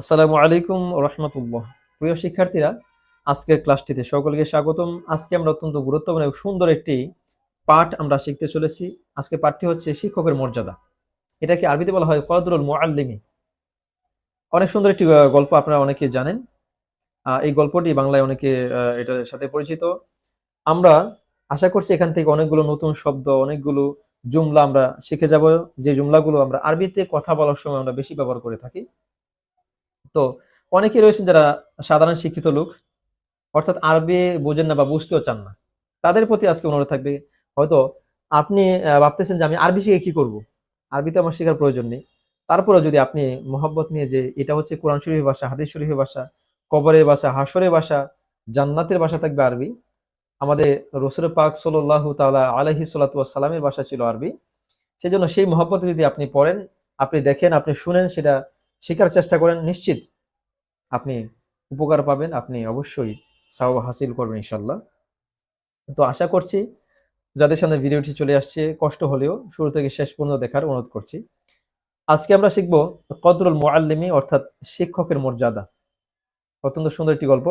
আসসালামু আলাইকুম রহমতুল্লাহ। প্রিয় শিক্ষার্থীরা, আজকের ক্লাসটিতে সকলকে স্বাগতম। আজকে আমরা অত্যন্ত গুরুত্বপূর্ণ এবং সুন্দর একটি পাঠ আমরা শিখতে চলেছি। আজকে পাঠটি হচ্ছে শিক্ষকের মর্যাদা। এটাকে আরবিতে বলা হয় কদরুল মুআল্লিমি। অনেক সুন্দর একটি গল্প আপনারা অনেকে জানেন। এই গল্পটি বাংলায় অনেকে এটার সাথে পরিচিত। আমরা আশা করছি এখান থেকে অনেকগুলো নতুন শব্দ, অনেকগুলো জুমলা আমরা শিখে যাব। যে জুমলাগুলো আমরা আরবিতে কথা বলার সময় আমরা বেশি ব্যবহার করে থাকি। তো অনেকে রয়েছেন যারা সাধারণ শিক্ষিত লোক, অর্থাৎ আরবি বোঝেন না বা বুঝতেও চান না। তাদের প্রতি আজকে অনুরোধ থাকবে, হয়তো আপনি ভাবতেছেন যে আমি আরবি শিখে কি করব? আরবিতে আমার শেখার প্রয়োজন নেই। তারপরে যদি আপনি মোহাব্বত নিয়ে যে এটা হচ্ছে কোরআন শরীফের ভাষা, হাদিস শরীফের ভাষা, কবরের ভাষা হাসরের ভাষা, জান্নাতের ভাষা থাকবে আরবি। আমাদের রসুল পাক সাল্লাহ তাআলা আলাইহি সাল্লাতু সালামের ভাষা ছিল আরবি। সেজন্য সেই মহব্বতে যদি আপনি পড়েন, আপনি দেখেন, আপনি শুনেন, সেটা শেখার চেষ্টা করেন, নিশ্চিত আপনি উপকার পাবেন, আপনি অবশ্যই সাও হাসিল করবেন ইনশাল্লাহ তো আশা করছি যাদের সামনে ভিডিওটি চলে আসছে, কষ্ট হলেও শুরু থেকে শেষ পর্যন্ত দেখার অনুরোধ করছি। আজকে আমরা শিখব কদরুল মুআল্লিমি, অর্থাৎ শিক্ষকের মর্যাদা। অত্যন্ত সুন্দর একটি গল্প।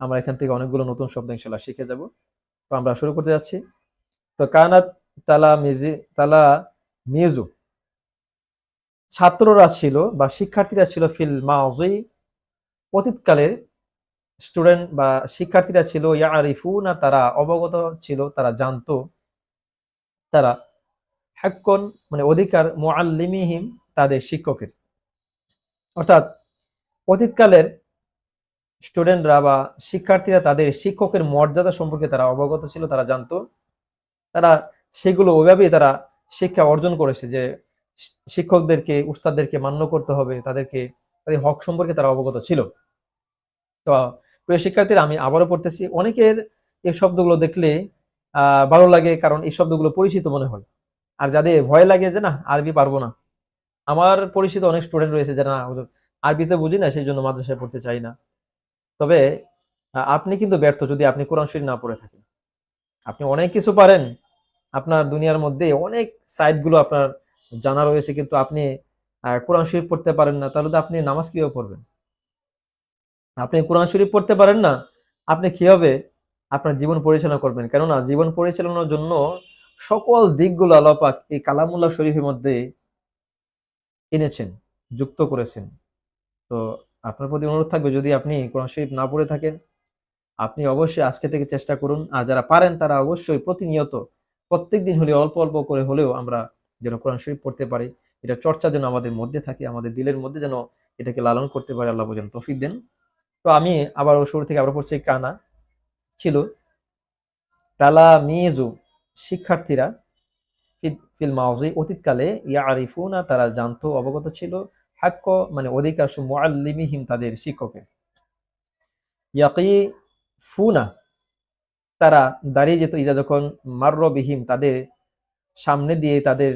আমরা এখান থেকে অনেকগুলো নতুন শব্দ ইনশাল্লাহ শিখে যাব। তো আমরা শুরু করতে যাচ্ছি। তো কানাত তালা মিজি, তালা মিজু। ছাত্ররা ছিল বা শিক্ষার্থীরা ছিল ফিল মাউজি। অতীতকালের স্টুডেন্ট বা শিক্ষার্থীরা ছিল, ইয়ারিফুনা, তারা অবগত ছিল, তারা জানতো। তারা হাক্কন মানে অধিকার মুআল্লিমিহিম, তাদের শিক্ষকের। অর্থাৎ অতীতকালের স্টুডেন্টরা বা শিক্ষার্থীরা তাদের শিক্ষকের মর্যাদা সম্পর্কে তারা অবগত ছিল, তারা জানতো। তারা সেগুলো ওইভাবেই তারা শিক্ষা অর্জন করেছে যে শিক্ষকদেরকে, উস্তাদদেরকে মান্য করতে হবে, তাদেরকে, তাদের হক সম্পর্কে তারা অবগত ছিল। তো, প্রিয় শিক্ষার্থীরা, আমি আবারও পড়তেছি। অনেকের এই শব্দগুলো দেখলে ভালো লাগে, কারণ এই শব্দগুলো পরিচিত মনে হয়। আর যাদের ভয় লাগে যে, না, আরবি পারব না। আমার পরিচিত অনেক স্টুডেন্ট রয়েছে যারা আরবিতে বুঝি না, সেই জন্য মাদ্রাসায় পড়তে চাই না। তবে আপনি কিন্তু ব্যর্থ যদি আপনি কোরআন শরীফ না পড়ে থাকেন। আপনি অনেক কিছু পারেন। আপনার দুনিয়ার মধ্যে অনেক সাইটগুলো আপনার জানা রয়েছে কিন্তু আপনি কোরআন শরীফ পড়তে পারেন না, তাহলে তো আপনি নামাজ কীভাবে পড়বেন? আপনি কোরআন শরীফ পড়তে পারেন না, আপনি কীভাবে আপনার জীবন পরিচালনা করবেন? কেননা জীবন পরিচালনার জন্য সকল দিকগুলো আল্লাহ এই কালামুল্লাহ শরীফের মধ্যে এনেছেন, যুক্ত করেছেন। তো আপনার প্রতি অনুরোধ থাকবে, যদি আপনি কোরআন শরীফ না পড়ে থাকেন, আপনি অবশ্যই আজকে থেকে চেষ্টা করুন। আর যারা পারেন, তারা অবশ্যই প্রতিনিয়ত প্রত্যেক দিন হলেও অল্প অল্প করে হলেও আমরা যেন কোরআন শরীফ পড়তে পারি। এটা চর্চা যেন আমাদের মধ্যে থাকে, আমাদের দিলের মধ্যে যেন এটাকে লালন করতে পারে, আল্লাহ যেন তৌফিক দেন। তো আমি আবার শুরু থেকে আবার পড়ছি কানা। ছিল তালা মিজু শিক্ষার্থীরা ফিল মাউজি, অতীতকালে ইয়ারিফুনা, তারা জানতো, অবগত ছিল, হাক্ক মানে অধিকার সু মুআল্লিমিহিম তাদের শিক্ষকের। ইয়াকি ফুনা তারা দাঁড়িয়ে যেত, ইজা যখন মার্র বিহিম তাদের সামনে দিয়ে তাদের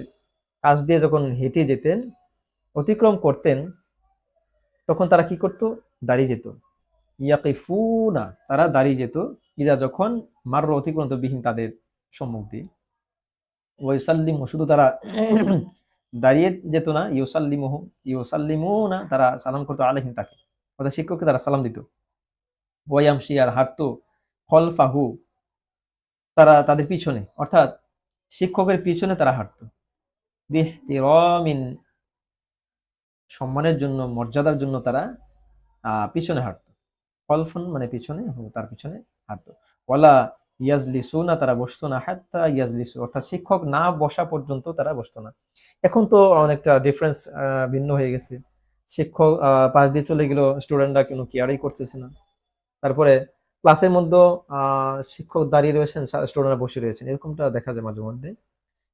কাছ দিয়ে যখন হেঁটে যেতেন, অতিক্রম করতেন, তখন তারা কি করতো? দাঁড়িয়ে যেত। ইয়াকিফুনা, তারা দাঁড়িয়ে যেত। ইজা যখন মার্র অতিক্রম করতো বিহীন তাদের সম্মুখ দিয়ে। ওয়াইসাল্লিম, শুধু তারা দাঁড়িয়ে যেত না, ইউসাল্লিমুহু ইউসাল্লিমু না তারা সালাম করতো আলহিম তাকে। অর্থাৎ শিক্ষককে তারা সালাম দিত। ওয়াইয়ামশি আর হাঁটতো খলফাহু, তারা তাদের পিছনে। অর্থাৎ শিক্ষকের পিছনে তারা হাঁটতো। বিহতিরমিন সম্মানের জন্য, মর্যাদার জন্য তারা পিছনে হাঁটতো। খলফন মানে পিছনে তার পিছনে হাঁটতো। ওয়ালা ইয়াজলিসু না তারা বসতো না, হাত্তা ইয়াজলিসু, অর্থাৎ শিক্ষক না বসা পর্যন্ত তারা বসতো না। এখন তো অনেকটা ডিফারেন্স ভিন্ন হয়ে গেছে। শিক্ষক পাশ দিয়ে চলে গেল স্টুডেন্টরা কোনো কেয়ারই করতেছে না। তারপরে ক্লাসের মধ্যে শিক্ষক দাঁড়িয়ে রয়েছেন স্টুডেন্টরা বসে রয়েছেন, এরকমটা দেখা যায় মাঝে মধ্যে।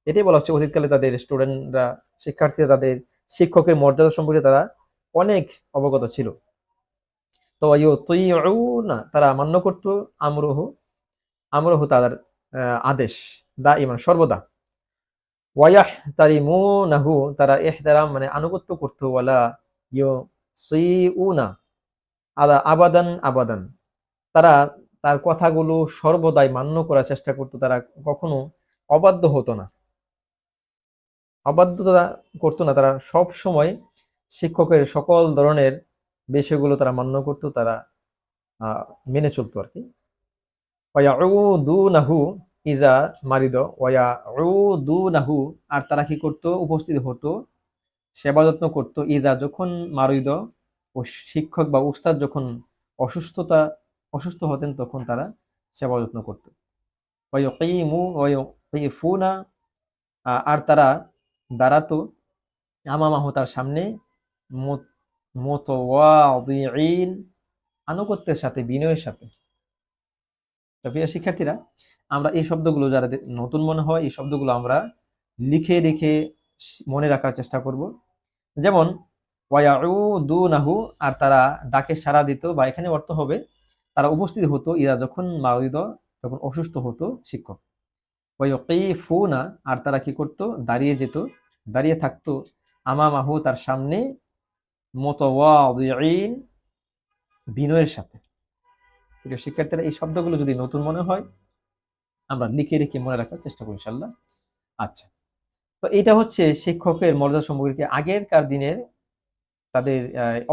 এটাই বলা হচ্ছে অতীতকালে তাদের স্টুডেন্টরা শিক্ষার্থীরা তাদের শিক্ষকের মর্যাদা সম্পর্কে তারা অনেক অবগত ছিল। তো তুই না তারা মান্য করতো আমরহু আমরহু তাদের আদেশ দা ইমান সর্বদা। ওয়াইয়াহ তারিমু নাহু তারা এহতারাম মানে আনুগত্য করতো, ওয়ালা ইউ সুইউনা আদা আবাদান আবাদান। তারা তার কথাগুলো সর্বদাই মান্য করার চেষ্টা করতো, তারা কখনো অবাধ্য হতো না। অবাধ্যতা করতো না, তারা সব সময় শিক্ষকের সকল ধরনের বিষয়গুলো তারা মান্য করতো, তারা মেনে চলতো আর কি। নাহু ইজা মারিদ ওয়া দু নাহু আর তারা কি করতো? উপস্থিত হতো, সেবা যত্ন করতো। ইজা যখন মারিদ ও শিক্ষক বা উস্তাদ যখন অসুস্থতা অসুস্থ হতেন তখন তারা সেবা যত্ন করতো। ওয়াইফুনা আর তারা দাঁড়াতো আমামাহু তার সামনে আনুগত্যের সাথে, বিনয়ের সাথে। শিক্ষার্থীরা, আমরা এই শব্দগুলো যারা নতুন মনে হয়, এই শব্দগুলো আমরা লিখে রেখে মনে রাখার চেষ্টা করব। যেমন নাহু আর তারা ডাকে সাড়া দিত বা এখানে অর্থ হবে তারা উপস্থিত হতো ইরা যখন মারিদ যখন অসুস্থ হতো শিক্ষক। ওয়াইকিফুনা আর তারা কি করতো? দাঁড়িয়ে যেত, দাঁড়িয়ে থাকতো আমামাহু তার সামনে মোতওয়াদিন বিনয়ের সাথে। প্রিয় শিক্ষার্থীরা, এই শব্দগুলো যদি নতুন মনে হয়, আমরা লিখে রেখে মনে রাখার চেষ্টা করি ইনশাল্লাহ আচ্ছা তো এটা হচ্ছে শিক্ষকের মর্যাদা সম্পর্কে আগেরকার দিনের তাদের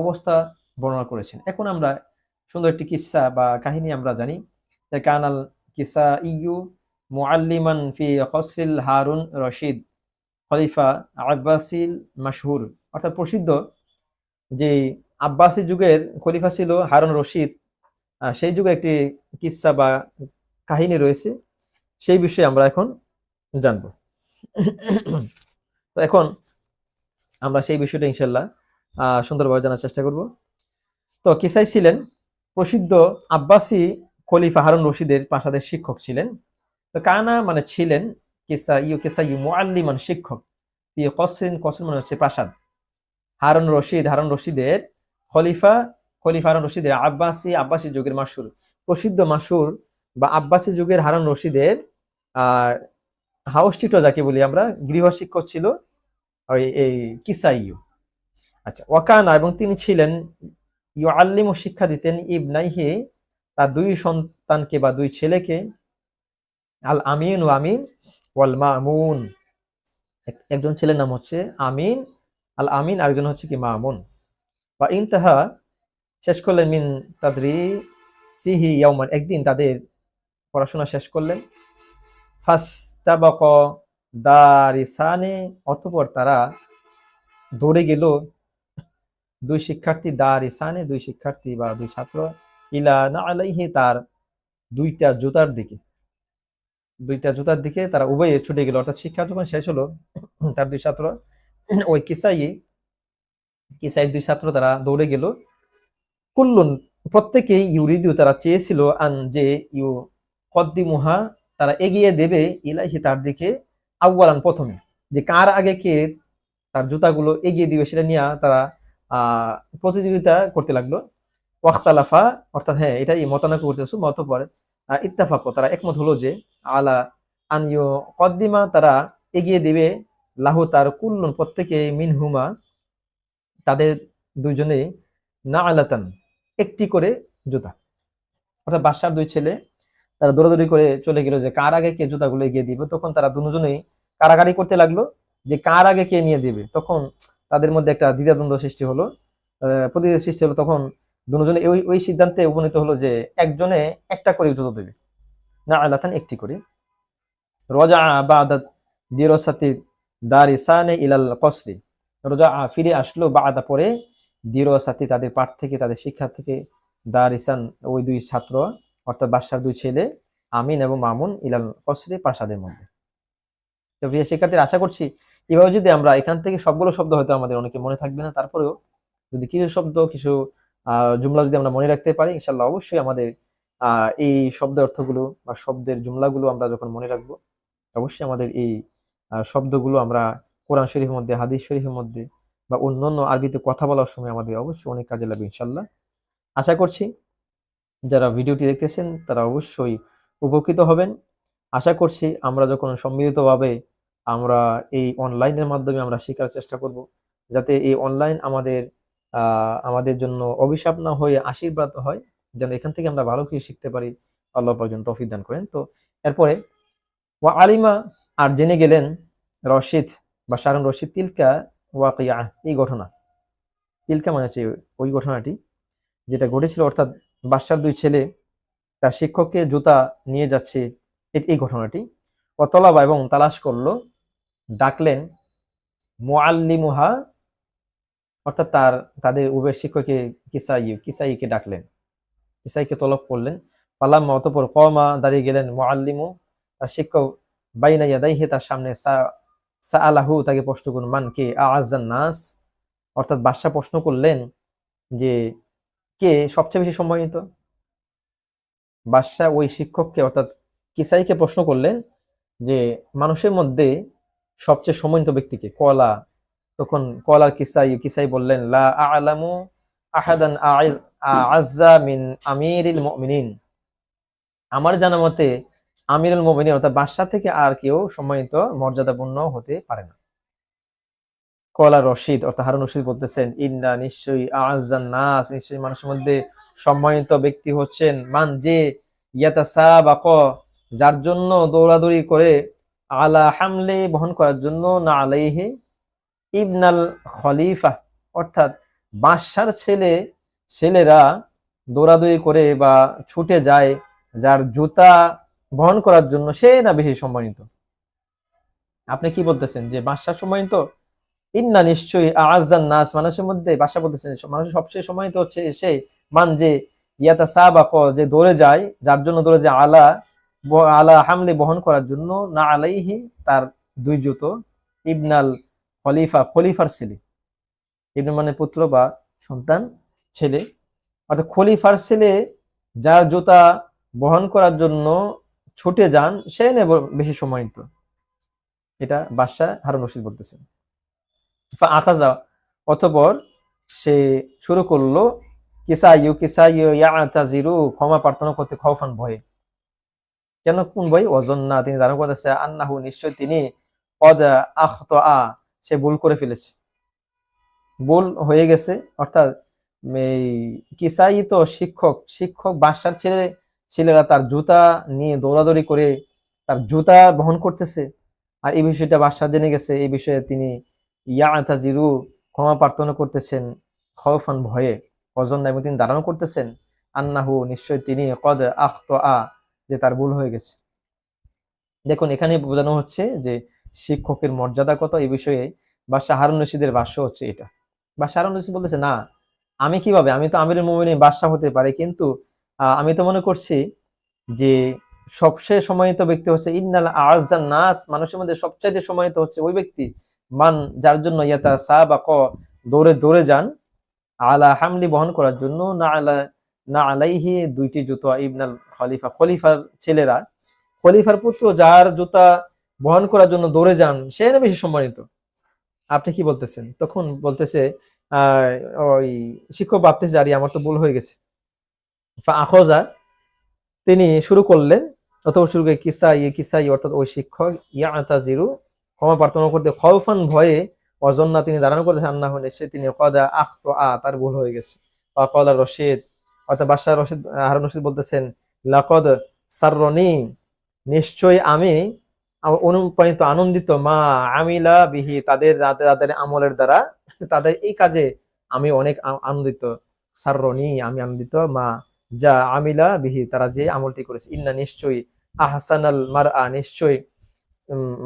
অবস্থা বর্ণনা করেছেন। এখন আমরা সুন্দর একটি কিসসা বা কাহিনী আমরা জানি। যে কানাল কিসা ইউ মুআল্লিমান ফি কসরিল হারুন রশিদ, খলিফা আব্বাসিল মাশহুর। অর্থাৎ প্রসিদ্ধ যে আব্বাসি যুগের খলিফা ছিল হারুন রশিদ সেই যুগে একটি কিসসা বা কাহিনী রয়েছে, সেই বিষয়ে আমরা এখন জানব। তো এখন আমরা সেই বিষয়টা ইনশাল্লাহ সুন্দরভাবে জানার চেষ্টা করব। তো কিসাই ছিলেন প্রসিদ্ধ আব্বাসি খলিফা হারুন রশিদের প্রাসাদের শিক্ষক ছিলেন। তো কানা মানে ছিলেন, কেসা ইউ কিসা ইউ মুআল্লিমান শিক্ষক। ইয়ে কসরিন কসরিন মানে হচ্ছে প্রাসাদ। হারুন রশিদ, হারুন রশিদের খলিফা খলিফা হারুন রশিদের আব্বাসি, আব্বাসী যুগের মাসুর। প্রসিদ্ধ মাসুর বা আব্বাসী যুগের হারুন রশিদের, আর হাউস টিটো যাকে বলি আমরা, গৃহ শিক্ষক ছিল ওই, এই কিসাইয়ু আচ্ছা ওয়াকানা এবং তিনি ছিলেন ইউ আল্লিম শিক্ষা দিতেন ইবনাইহে, তার দুই সন্তানকে বা দুই ছেলেকে, আল আমিন ও আমিন ওয়াল মামুন। এক- একজন ছেলের নাম হচ্ছে আমিন, আল আমিন আরেকজন হচ্ছে কি মামুন। বা ইনতাহা, শেষ করলেন মিন তাদরি সিহি ইয়াউমান, একদিন তাদের পড়াশোনা শেষ করলেন। ফাস্তাবাক দারিসানে, অতঃপর তারা দৌড়ে গেল দুই শিক্ষার্থী দারিসানে দুই শিক্ষার্থী বা দুই ছাত্র, ইলা না আলাইহি তার দুইটা জুতার দিকে। দুইটা জুতার দিকে তারা উভয়ে ছুটে গেল। অর্থাৎ শিক্ষা যখন শেষ হলো তার দুই ছাত্র। ওই কিসাই, কিসাইয়ের দুই ছাত্র তারা দৌড়ে গেল। কুল্লুন, প্রত্যেকেই ইউরিদিউ তারা চেয়েছিল আন যে ইউ কদ্দিমুহা তারা এগিয়ে দেবে ইলাহি তার দিকে আউ্বালান প্রথমে। যে কার আগে কে তার জুতাগুলো এগিয়ে দিবে সেটা নিয়ে তারা প্রতিযোগিতা করতে লাগল। ওয়াখতালাফা, অর্থাৎ হ্যাঁ এটাই মতানৈক্য করতেছে মত পরে ইত্তাফাক তারা একমত হলো যে, আলা আনিও কদ্দিমা তারা এগিয়ে দিবে, লাহু তার কুল্লুন, প্রত্যেকে মিনহুমা, তাদের দুইজনে না আলাতান একটি করে জুতা। অর্থাৎ বাসার দুই ছেলে, তারা দৌড়াদৌড়ি করে চলে গেল যে, কার আগে কে জুতাগুলো এগিয়ে দিবে, তখন তারা দুজনেই কারাগারি করতে লাগল, যে কার আগে কে নিয়ে দিবে, তখন তাদের মধ্যে একটা দ্বিধাদ্বন্দ্ব সৃষ্টি হলো। প্রতিদ্বন্দ্ব সৃষ্টি হলো তখন দুজনে ওই ওই সিদ্ধান্তে উপনীত হলো যে একজনে একটা করে জুতো দেবে। না আলাতান একটি করে। রজা বাদাত দিরসাতি দারিসানে ইলাল কসরি। রোজা ফিরে আসলো বা আদা পরে দিরসাতি তাদের পাঠ থেকে, তাদের শিক্ষা থেকে। দারিসান ওই দুই ছাত্র, অর্থাৎ বাদশার দুই ছেলে আমিন এবং মামুন ইলাল কসরি প্রাসাদের মধ্যে। তো প্রিয় শিক্ষার্থীরা, আশা করছি এভাবে যদি আমরা এখান থেকে সবগুলো শব্দ হয়তো আমাদের অনেকে মনে থাকবে না, তারপরেও যদি কিছু শব্দ, কিছু জুমলা যদি আমরা মনে রাখতে পারি ইনশাল্লাহ অবশ্যই আমাদের এই শব্দ অর্থগুলো বা শব্দের জুমলাগুলো আমরা যখন মনে রাখব, অবশ্যই আমাদের এই শব্দগুলো আমরা কোরআন শরীফের মধ্যে, হাদিস শরীফের মধ্যে বা অন্যান্য আরবিতে কথা বলার সময় আমাদের অবশ্যই অনেক কাজে লাগবে ইনশাল্লাহ আশা করছি যারা ভিডিওটি দেখতেছেন, তারা অবশ্যই উপকৃত হবেন। আশা করছি আমরা যখন সম্মিলিতভাবে আমরা এই অনলাইনের মাধ্যমে আমরা শেখার চেষ্টা করব, যাতে এই অনলাইন আমাদের আমাদের জন্য অভিশাপ না হয়ে আশীর্বাদ হয়, যেন এখান থেকে আমরা ভালো কিছু শিখতে পারি। আল্লাহ পর্যন্ত তৌফিক দান করেন। তো এরপরে, ওয়া আলিমা, আর জেনে গেলেন রশিদ বা শারুন রশিদ, তিলকা ওয়াকিয়া, এই ঘটনা। তিলকা মানে হচ্ছে ওই ঘটনাটি, যেটা ঘটেছিল, অর্থাৎ বাদশার দুই ছেলে, তার শিক্ষককে জুতা নিয়ে যাচ্ছে, এই ঘটনাটি। অতলাবা এবং তালাশ করল ডাকলেন মোয়াল্লিমুহা অর্থাৎ তার, তাদের উভয় শিক্ষককে কিসাই কিসাইকে ডাকলেন। কিসাইকে তলব করলেন। পালাম্মা অতপর কমা দাঁড়িয়ে গেলেন মুআল্লিমু। তার শিক্ষক বাইনা ইয়াদাইহি, তার সামনে সা আলাহু তাকে প্রশ্ন করুন মান কে আজান নাস? অর্থাৎ বাদশাহ প্রশ্ন করলেন যে, কে সবচেয়ে বেশি সম্মানিত? বাদশাহ ওই শিক্ষককে, অর্থাৎ কিসাইকে প্রশ্ন করলেন যে, মানুষের মধ্যে সবচেয়ে সম্মানিত ব্যক্তিকে, কলা। তখন কলার কিসাই কিসাই বললেন, লা আলামু আহাদান আজ্জা মিন মুমিনিন। আমার জানা মতে, আমিরুল মুমিনিন অর্থাৎ বাদশাহ থেকে আর কেউ সম্মানিত, মর্যাদাপূর্ণ হতে পারে না। কলা রশিদ, অর্থাৎ হারুন রশিদ বলতেছেন, ইন্না নিশ্চয়ই আজান নাস। নিশ্চয়ই মানুষের মধ্যে সম্মানিত ব্যক্তি হচ্ছেন। মান যে ইয়াতাসাবাক, যার জন্য দৌড়াদৌড়ি করে আলা হামলে বহন করার জন্য না আলাইহি ইবনাল খলিফা, অর্থাৎ বাদশার ছেলে, ছেলেরা দৌড়াদৌড়ি করে বা ছুটে যায়, যার জুতা বহন করার জন্য সে না বেশি সম্মানিত? আপনি কি বলতেছেন যে বাদশাহ সম্মানিত? ইন্না নিশ্চয়ই আজান নাস, মানুষের মধ্যে বাসা বলতেছেন, মানুষের সবচেয়ে সম্মানিত হচ্ছে সে, মান যে ইয়াতা সাবাক যে দৌড়ে যায়, যার জন্য দৌড়ে যায় আলা আলা হামলে বহন করার জন্য না আলাইহি তার দুই জুতো, ইবনাল খলিফা, খলিফার ছেলে। ইবন মানে পুত্র বা সন্তান, ছেলে। অর্থাৎ খলিফার ছেলে যার জুতা বহন করার জন্য ছুটে যান, সে নে বেশি সময় সম্মানিত এটা বাদশাহ হারুন রশিদ বলতেছেন। আকাজা অতপর সে শুরু করল কিসাইউ কিসাইউ ইয়াতাজিরু, ক্ষমা প্রার্থনা করতে খৌফান ভয়ে। কেন কোন ভয় ওজন না, তিনি ধারণা করতেছে আন্নাহু নিশ্চয় তিনি পদ আখত আ সে ভুল করে ফেলেছে। ভুল হয়ে গেছে, অর্থাৎ এই কিসাই তো শিক্ষক শিক্ষক বাসার ছেলে, ছেলেরা তার জুতা নিয়ে দৌড়াদৌড়ি করে তার জুতা বহন করতেছে। আর এই বিষয়টা বাদশাহ জেনে গেছে, এই বিষয়ে তিনি ইয়াতাজিরু, ক্ষমা প্রার্থনা করতেছেন খৌফান ভয়ে। অজন এবং তিনি ধারণা করতেছেন, আন্নাহু নিশ্চয় তিনি কদ আখত আ যে তার ভুল হয়ে গেছে। দেখুন, এখানে বোঝানো হচ্ছে যে শিক্ষকের মর্যাদা কত এই বিষয়ে বা শাহারুন রশিদের ভাষ্য হচ্ছে এটা। বা শাহারুন রশিদ বলতেছে, না, আমি কীভাবে? আমি তো আমিরের মোমিনী বাদশাহ হতে পারি, কিন্তু আমি তো মনে করছি যে সবচেয়ে সম্মানিত ব্যক্তি হচ্ছে ইন্নাল আজান নাস মানুষের মধ্যে সবচাইতে সম্মানিত হচ্ছে ওই ব্যক্তি। মান, যার জন্য ইয়াতা সা বা ক দৌড়ে দৌড়ে যান, আলা হামলি বহন করার জন্য, না আলা না আলাইহি দুইটি জুতো ইবনাল খলিফা, খলিফার ছেলেরা, খলিফার পুত্র যার জুতা বহন করার জন্য দৌড়ে যান, সে না বেশি সম্মানিত? আপনি কি বলতেছেন? তখন বলতেছে ওই শিক্ষক ভাবতেছে, আরে আমার তো ভুল হয়ে গেছে। আখজা, তিনি শুরু করলেন, অথবা শুরু করে কিসা ইয়ে কিসা ই অর্থাৎ ওই শিক্ষক ইয়া আতা জিরু ক্ষমা প্রার্থনা করতে খৌফান ভয়ে অজন্না তিনি ধারণা করেছেন আন্না হলে সে তিনি কদা আখ তো আ তার ভুল হয়ে গেছে। বা কলা রশিদ অর্থাৎ বাদশাহ রশিদ হারুন রশিদ বলতেছেন লাকদ সাররনি নিশ্চয় আমি অনুপ্রাণিত আনন্দিত মা আমিলা বিহি তাদের তাদের আমলের দ্বারা তাদের এই কাজে আমি অনেক আনন্দিত। সাররনি আমি আনন্দিত মা যা আমিলা বিহি তারা যে আমলটি করেছে। ইন্না নিশ্চয়ই আহসানাল মার আ নিশ্চয়ই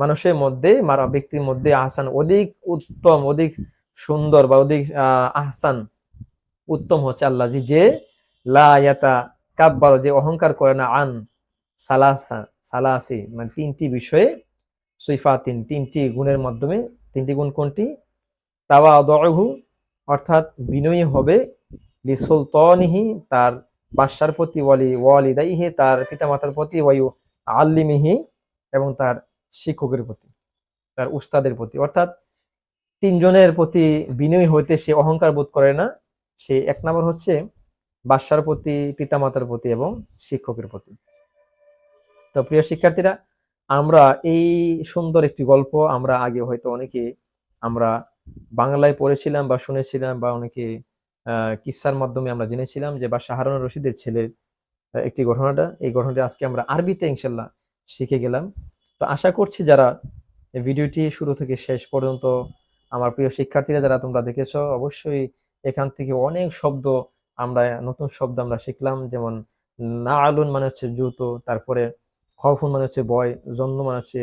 মানুষের মধ্যে মারা ব্যক্তির মধ্যে আহসান অধিক উত্তম অধিক সুন্দর বা অধিক আহ, আহসান উত্তম হচ্ছে আল্লাহ। যে লা ইয়াতা কাব্বার, যে অহংকার করে না, আন সালাসা, সালাসি মানে তিনটি বিষয়ে সুইফাতিন তিনটি গুণের মাধ্যমে, তিনটি গুণ কোনটি? তাওয়া দহু অর্থাৎ বিনয়ী হবে, লি সুলতানিহি, তার বাদশার প্রতি ওয়ালি ওয়ালি ওয়ালিদাইহি, তার পিতামাতার প্রতি, ওয়ায়ু আল্লিমিহি, এবং তার শিক্ষকের প্রতি, তার উস্তাদের প্রতি। অর্থাৎ তিনজনের প্রতি বিনয়ী হইতে সে অহংকার বোধ করে না। সে এক নম্বর হচ্ছে বাদশার প্রতি, পিতামাতার প্রতি এবং শিক্ষকের প্রতি। তো প্রিয় শিক্ষার্থীরা, আমরা এই সুন্দর একটি গল্প আমরা আগে হয়তো অনেকে আমরা বাংলায় পড়েছিলাম বা শুনেছিলাম বা অনেকে কিসার মাধ্যমে আমরা জেনেছিলাম যে বা শাহরুন রশিদের ছেলের একটি ঘটনাটা। এই ঘটনাটা আজকে আমরা আরবিতে ইনশাল্লাহ শিখে গেলাম। তো আশা করছি যারা ভিডিওটি শুরু থেকে শেষ পর্যন্ত আমার প্রিয় শিক্ষার্থীরা যারা তোমরা দেখেছ, অবশ্যই এখান থেকে অনেক শব্দ আমরা নতুন শব্দ আমরা শিখলাম, যেমন না আলুন মানে হচ্ছে জুতো, তারপরে খফুন মানে হচ্ছে বয়, জন্ম মানে হচ্ছে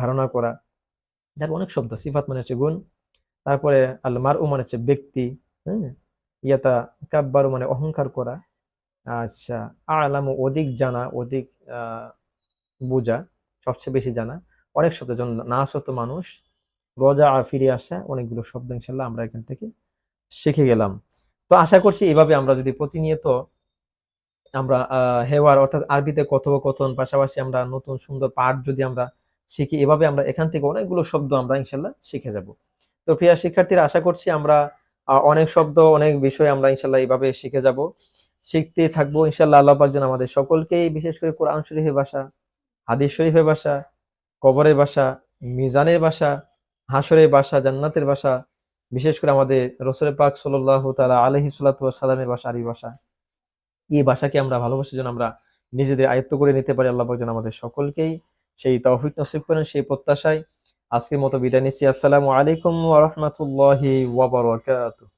ধারণা করা। তারপর অনেক শব্দ, সিফাত মানে হচ্ছে গুণ। তারপরে আল মার মানে হচ্ছে ব্যক্তি হ্যাঁ? ইয়াতা কাব্বারু মানে অহংকার করা। আচ্ছা আলামু অধিক জানা, অধিক বোঝা, সবচেয়ে বেশি জানা। অনেক শব্দ, যেমন নাসত মানুষ, রজা ফিরে আসা, অনেকগুলো শব্দ ইনশাল্লাহ আমরা এখান থেকে শিখে গেলাম। তো আশা করছি এভাবে আমরা যদি প্রতিনিয়ত আমরা হেওয়ার অর্থাৎ আরবিতে কথোপকথন পাশাপাশি আমরা নতুন সুন্দর পাঠ যদি আমরা শিখি, এভাবে আমরা এখান থেকে অনেকগুলো শব্দ আমরা ইনশাল্লাহ শিখে যাব। তো প্রিয় শিক্ষার্থীরা, আশা করছি আমরা অনেক শব্দ, অনেক বিষয় আমরা ইনশাল্লাহ এইভাবে শিখে যাব। শিখতে থাকব ইনশাল্লাহ, আল্লাহ পাক যেন আমাদের সকলকেই, বিশেষ করে কোরআন শরীফের ভাষা, হাদিস শরীফের ভাষা, কবরের ভাষা, মিজানের ভাষা হাসরের ভাষা, জান্নাতের ভাষা বিশেষ করে আমাদের রসুল পাক সাল্লাহ তালা আলহি সালামের ভাষা আরি ভাষা, এই ভাষাকে আমরা ভালোবাসি যেন আমরা নিজেদের আয়ত্ত করে নিতে পারি। আল্লাহ যেন আমাদের সকলকেই সেই তৌফিক নসিব করেন, সেই প্রত্যাশায় আজকের মতো বিদায় নিচ্ছি। আসসালামু আলাইকুম ওয়া রাহমাতুল্লাহি ওয়া বারাকাতুহু।